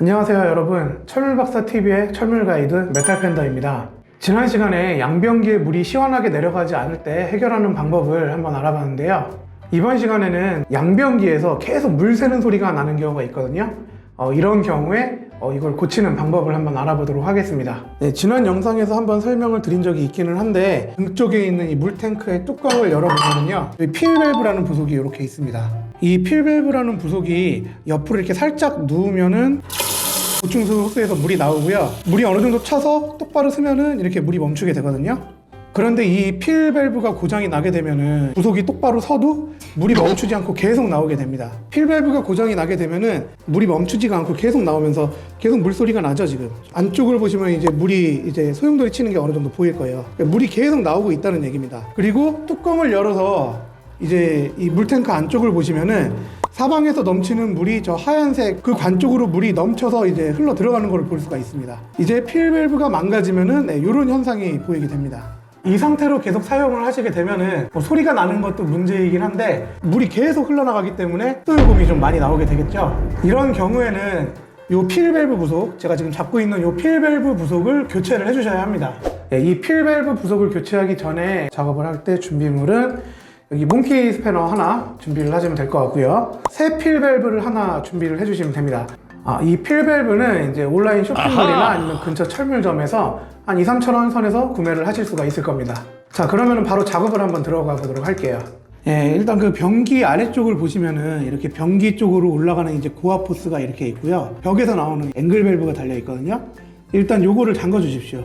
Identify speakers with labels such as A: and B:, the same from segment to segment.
A: 안녕하세요 여러분. 철물박사TV의 철물 가이드 메탈팬더입니다. 지난 시간에 양변기에 물이 시원하게 내려가지 않을 때 해결하는 방법을 한번 알아봤는데요. 이번 시간에는 양변기에서 계속 물 새는 소리가 나는 경우가 있거든요. 어, 이런 경우에 어, 이걸 고치는 방법을 한번 알아보도록 하겠습니다 네, 지난 영상에서 한번 설명을 드린 적이 있기는 한데 등쪽에 있는 이 물탱크의 뚜껑을 열어보면요 필밸브라는 부속이 이렇게 있습니다 이 필밸브라는 부속이 옆으로 이렇게 살짝 누우면은 보충수 호스에서 물이 나오고요. 물이 어느 정도 차서 똑바로 쓰면은 이렇게 물이 멈추게 되거든요. 그런데 이 필 밸브가 고장이 나게 되면은 부속이 똑바로 서도 물이 멈추지 않고 계속 나오게 됩니다. 필 밸브가 고장이 나게 되면은 물이 멈추지가 않고 계속 나오면서 계속 물소리가 나죠 지금. 안쪽을 보시면 이제 물이 이제 소용돌이 치는 게 어느 정도 보일 거예요. 그러니까 물이 계속 나오고 있다는 얘기입니다. 그리고 뚜껑을 열어서 이제 이 물탱크 안쪽을 보시면은 사방에서 넘치는 물이 저 하얀색 그 관 쪽으로 물이 넘쳐서 이제 흘러 들어가는 걸 볼 수가 있습니다. 이제 필 밸브가 망가지면은 네, 이런 현상이 보이게 됩니다. 이 상태로 계속 사용을 하시게 되면은 뭐 소리가 나는 것도 문제이긴 한데 물이 계속 흘러나가기 때문에 소요금이 좀 많이 나오게 되겠죠. 이런 경우에는 요 필밸브 부속, 제가 지금 잡고 있는 요 필밸브 부속을 교체를 해주셔야 합니다. 네, 이 필밸브 부속을 교체하기 전에 작업을 할 때 준비물은 여기 몽키 스패너 하나 준비를 하시면 될 것 같고요. 새 필밸브를 하나 준비를 해주시면 됩니다. 아, 이 필밸브는 이제 온라인 쇼핑몰이나 아니면 근처 철물점에서 한 2, 3천 원 선에서 구매를 하실 수가 있을 겁니다. 자, 그러면 바로 작업을 한번 들어가 보도록 할게요. 예, 일단 그 변기 아래쪽을 보시면은 이렇게 변기 쪽으로 올라가는 이제 고압 포스가 이렇게 있고요. 벽에서 나오는 앵글 밸브가 달려 있거든요. 일단 요거를 잠궈 주십시오.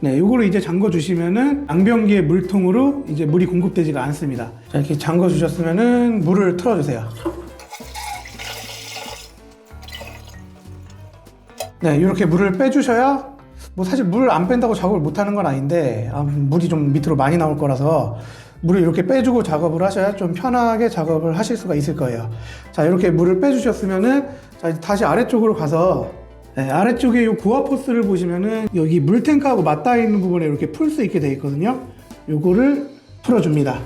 A: 네, 요거를 이제 잠궈 주시면은 양변기의 물통으로 이제 물이 공급되지가 않습니다. 자, 이렇게 잠궈 주셨으면은 물을 틀어 주세요. 네, 이렇게 물을 빼주셔야 뭐 사실 물 안 뺀다고 작업을 못 하는 건 아닌데 아, 물이 좀 밑으로 많이 나올 거라서 물을 이렇게 빼주고 작업을 하셔야 좀 편하게 작업을 하실 수가 있을 거예요. 자, 이렇게 물을 빼주셨으면은 자, 이제 다시 아래쪽으로 가서 네, 아래쪽에 이 고압 포스를 보시면은 여기 물 탱크하고 맞닿아 있는 부분에 이렇게 풀 수 있게 되어 있거든요. 요거를 풀어줍니다.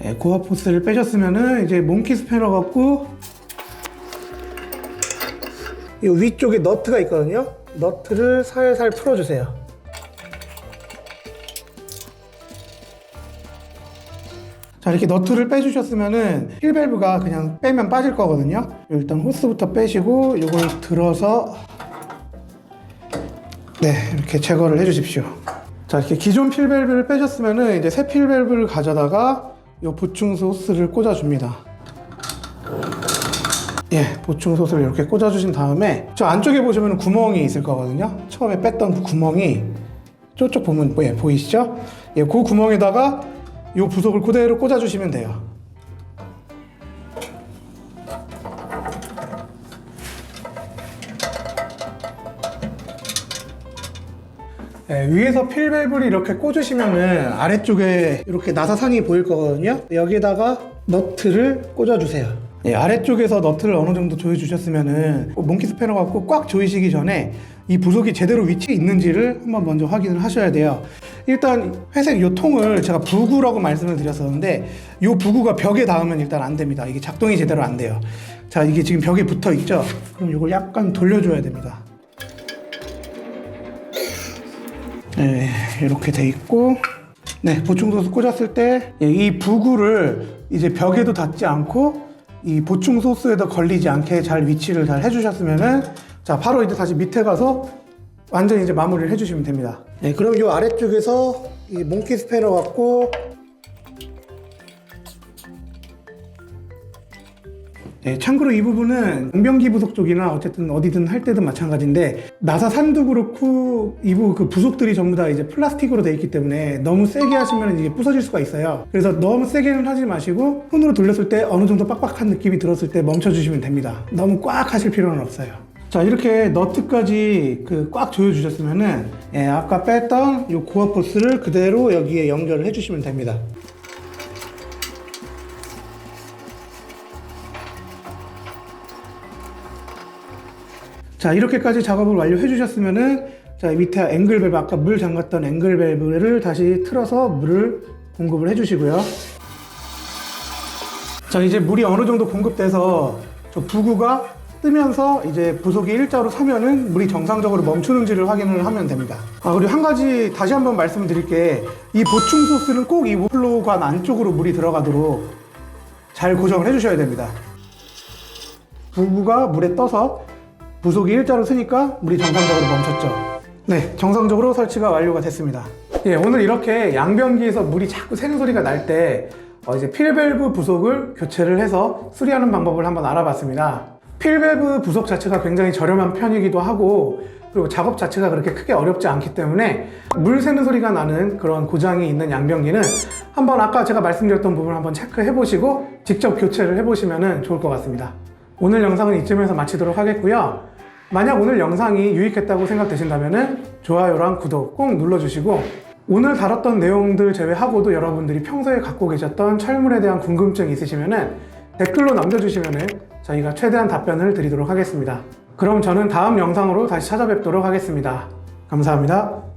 A: 네, 고압 포스를 빼셨으면은 이제 몽키 스패너 갖고 이 위쪽에 너트가 있거든요. 너트를 살살 풀어주세요. 자 이렇게 너트를 빼주셨으면은 힐밸브가 그냥 빼면 빠질 거거든요 일단 호스부터 빼시고 이걸 들어서 네 이렇게 제거를 해 주십시오 자 이렇게 기존 필밸브를 빼셨으면은 이제 새 필밸브를 가져다가 이 보충소 호스를 꽂아 줍니다 예 보충소 호스를 이렇게 꽂아 주신 다음에 저 안쪽에 보시면 구멍이 있을 거거든요 처음에 뺐던 그 구멍이 저쪽 보면 예, 보이시죠 예, 그 구멍에다가 이 부속을 그대로 꽂아주시면 돼요. 네, 위에서 필밸브를 이렇게 꽂으시면은 아래쪽에 이렇게 나사선이 보일 거거든요. 여기다가 너트를 꽂아주세요. 네, 아래쪽에서 너트를 어느 정도 조여 주셨으면은 몽키 스패너 갖고 꽉 조이시기 전에 이 부속이 제대로 위치에 있는지를 한번 먼저 확인을 하셔야 돼요. 일단 회색 요 통을 제가 부구라고 말씀을 드렸었는데 요 부구가 벽에 닿으면 일단 안 됩니다. 이게 작동이 제대로 안 돼요. 자, 이게 지금 벽에 붙어 있죠? 그럼 이걸 약간 돌려줘야 됩니다. 네, 이렇게 돼 있고, 네, 보충소스 꽂았을 때, 예, 이 부구를 이제 벽에도 닿지 않고, 이 보충 소스에도 걸리지 않게 잘 위치를 잘 해주셨으면은, 자, 바로 이제 다시 밑에 가서 완전히 이제 마무리를 해주시면 됩니다. 네, 그럼 이 아래쪽에서 이 몽키 스패너 갖고, 네, 참고로 이 부분은 공병기 부속 쪽이나 어쨌든 어디든 할 때든 마찬가지인데 나사 산도 그렇고 이부 그 부속들이 전부 다 이제 플라스틱으로 되어 있기 때문에 너무 세게 하시면 이게 부서질 수가 있어요. 그래서 너무 세게는 하지 마시고 손으로 돌렸을 때 어느 정도 빡빡한 느낌이 들었을 때 멈춰주시면 됩니다. 너무 꽉 하실 필요는 없어요. 자 이렇게 너트까지 그 꽉 조여주셨으면은 예, 아까 뺐던 이 고압 포스를 그대로 여기에 연결을 해주시면 됩니다. 자 이렇게까지 작업을 완료해 주셨으면은 자 밑에 앵글 밸브 아까 물 잠갔던 앵글 밸브를 다시 틀어서 물을 공급을 해 주시고요 자 이제 물이 어느 정도 공급돼서 저 부구가 뜨면서 이제 부속이 일자로 서면은 물이 정상적으로 멈추는지를 확인을 하면 됩니다. 아 그리고 한 가지 다시 한번 말씀드릴 게 이 보충 소스는 꼭 이 플로우관 안쪽으로 물이 들어가도록 잘 고정을 해주셔야 됩니다. 부구가 물에 떠서 부속이 일자로 쓰니까 물이 정상적으로 멈췄죠. 네, 정상적으로 설치가 완료가 됐습니다. 예, 오늘 이렇게 양변기에서 물이 자꾸 새는 소리가 날때 어, 이제 필밸브 부속을 교체를 해서 수리하는 방법을 한번 알아봤습니다. 필밸브 부속 자체가 굉장히 저렴한 편이기도 하고 그리고 작업 자체가 그렇게 크게 어렵지 않기 때문에 물 새는 소리가 나는 그런 고장이 있는 양변기는 한번 아까 제가 말씀드렸던 부분을 한번 체크해 보시고 직접 교체를 해 보시면 좋을 것 같습니다. 오늘 영상은 이쯤에서 마치도록 하겠고요. 만약 오늘 영상이 유익했다고 생각되신다면 좋아요랑 구독 꼭 눌러주시고 오늘 다뤘던 내용들 제외하고도 여러분들이 평소에 갖고 계셨던 철물에 대한 궁금증이 있으시면 댓글로 남겨주시면 저희가 최대한 답변을 드리도록 하겠습니다. 그럼 저는 다음 영상으로 다시 찾아뵙도록 하겠습니다. 감사합니다.